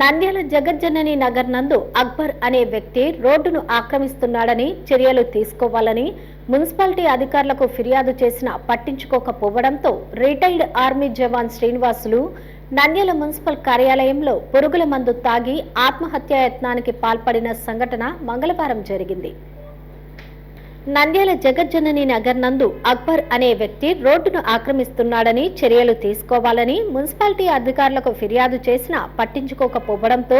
నంద్యాల జగజ్జనని నగర్ నందు అక్బర్ అనే వ్యక్తి రోడ్డును ఆక్రమిస్తున్నాడని చర్యలు తీసుకోవాలని మున్సిపాలిటీ అధికారులకు ఫిర్యాదు చేసినా పట్టించుకోకపోవడంతో retired army jawan Srinivasulu Nandyal municipal కార్యాలయంలో పురుగుల మందు తాగి ఆత్మహత్యాయత్నానికి పాల్పడిన సంఘటన మంగళవారం జరిగింది. నంద్యాల జగజ్జనని నగర్ నందు అక్బర్ అనే వ్యక్తి రోడ్డును ఆక్రమిస్తున్నాడని చర్యలు తీసుకోవాలని మున్సిపాలిటీ అధికారులకు ఫిర్యాదు చేసినా పట్టించుకోకపోవడంతో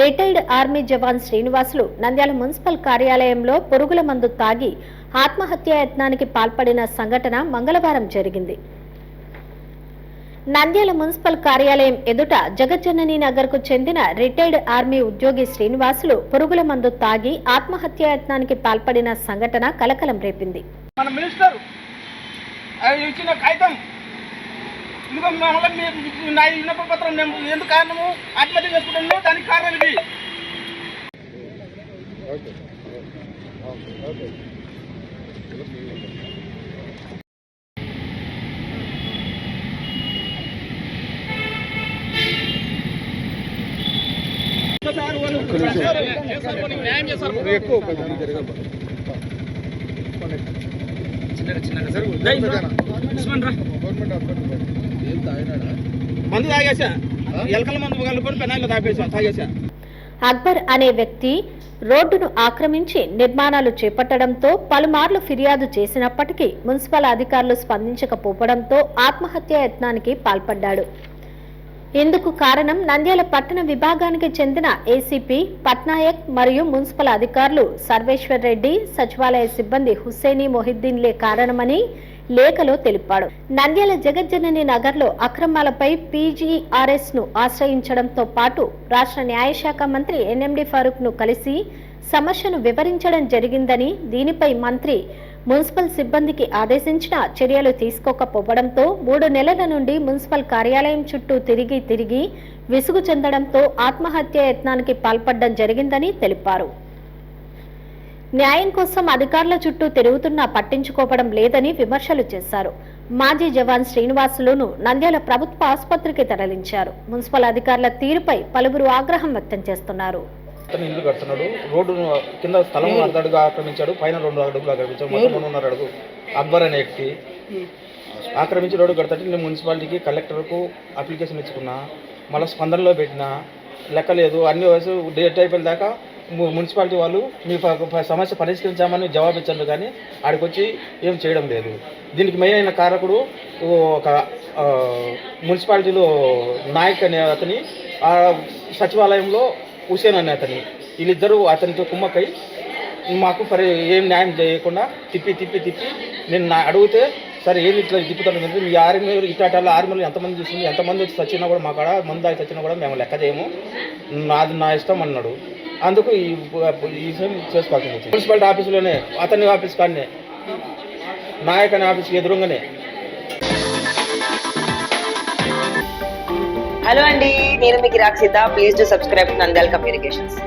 retired army jawan Srinivasulu Nandyal municipal కార్యాలయంలో పురుగుల మందు తాగి ఆత్మహత్యాయత్నానికి పాల్పడిన సంఘటన మంగళవారం జరిగింది. నంద్యాల మున్సిపల్ కార్యాలయం ఎదుట జగజ్జనని నగర్కు చెందిన రిటైర్డ్ ఆర్మీ ఉద్యోగి శ్రీనివాసులు పురుగుల మందు తాగి ఆత్మహత్యాయత్నానికి పాల్పడిన సంఘటన కలకలం రేపింది. మన మినిస్టర్ అది ఇచ్చిన కాగితం. ఇదిగో మళ్ళీ మీ నా విన్నప పత్రం నేను ఎందుకు కారణము? ఆత్మహత్య చేసుకుంటాను దానికి కారణం ఇది. న్యాయం చేస్తారు మందు తాగేసా ఎలకల మందు కలుపుకొని పెనాయిలో తాగేసా అక్బర్ అనే వ్యక్తి రోడ్డును ఆక్రమించి నిర్మాణాలు చేపట్టడంతో పలుమార్లు ఫిర్యాదు చేసినప్పటికీ మున్సిపల్ అధికారులు స్పందించకపోవడంతో ఆత్మహత్యాయత్నానికి పాల్పడ్డాడు. ఇందుకు కారణం నంద్యాల పట్టణ విభాగానికి చెందిన ఏసీపీ పట్నాయక్ మరియు మున్సిపల్ అధికారులు సర్వేశ్వర్ రెడ్డి సచివాలయ సిబ్బంది హుస్సేని మొహిద్దీన్లే కారణమని లేఖలో తెలిపాడు. నంద్యాల జగజ్జనని నగర్లో అక్రమాలపై పీజీఆర్ఎస్ను ఆశ్రయించడంతో పాటు రాష్ట్ర న్యాయశాఖ మంత్రి ఎన్ఎండి ఫారూక్ను కలిసి సమస్యను వివరించడం జరిగిందని దీనిపై మంత్రి మున్సిపల్ సిబ్బందికి ఆదేశించిన చర్యలు తీసుకోకపోవడంతో మూడు నెలల నుండి మున్సిపల్ కార్యాలయం చుట్టూ తిరిగి తిరిగి విసుగు చెందడంతో ఆత్మహత్య యత్నానికి పాల్పడడం జరిగిందని తెలిపారు. న్యాయం కోసం అధికారుల చుట్టూ తిరుగుతున్నా పట్టించుకోవడం లేదని విమర్శలు చేశారు. మాజీ జవాన్ శ్రీనివాసులును నంద్యాల ప్రభుత్వ ఆసుపత్రికి తరలించారు. మున్సిపల్ అధికారుల తీరుపై పలువురు ఆగ్రహం వ్యక్తం చేస్తున్నారు. ఇల్లు కడుతున్నాడు. రోడ్డు కింద స్థలం అడుగు ఆక్రమించాడు. పైన రెండు అడుగులు ఆక్రమించాడు. మొత్తం మూడున్నర అడుగు. అక్బర్ అనే వ్యక్తి. ఆక్రమించి రోడ్డు కడతాడు. నేను మున్సిపాలిటీకి కలెక్టర్కు అప్లికేషన్ ఇచ్చుకున్నా. మళ్ళీ స్పందనలో పెట్టినా. లెక్క లేదు అన్ని వయసు డేట్ అయిపోయిన దాకా మున్సిపాలిటీ వాళ్ళు మీ సమస్య పరిష్కరించామని జవాబు ఇచ్చారు కానీ ఆడికి వచ్చి ఏం చేయడం లేదు. దీనికి మెయిన్ అయిన కారకుడు ఒక మున్సిపాలిటీలో నాయక్ అనే అతని ఆ సచివాలయంలో హుసేన్ అనే అతని. వీళ్ళిద్దరూ అతనితో కుమ్మక్కై మాకు పరి ఏం న్యాయం చేయకుండా తిప్పి తిప్పి తిప్పి నేను నా అడిగితే సరే ఏంది ఇట్లా తిప్పుతాను అంటే మీ ఆర్మీ ఇటాటాలో ఆర్మీలో ఎంతమంది చూసింది ఎంతమంది వచ్చి చచ్చినా కూడా మా కాడ మందు దాకా చచ్చినా కూడా మేము లెక్క చేయము. నాది నా ఇష్టం అన్నాడు. అందుకు ఈ ఈ విషయం చేసుకోవాల్సి వచ్చింది. మున్సిపాలిటీ ఆఫీసులోనే అతని ఆఫీస్ కాడనే నాయక్ అనే ఆఫీస్కి ఎదురుగానే. హలో అండి నేను మీకు Rakshita please to subscribe Nandyal communications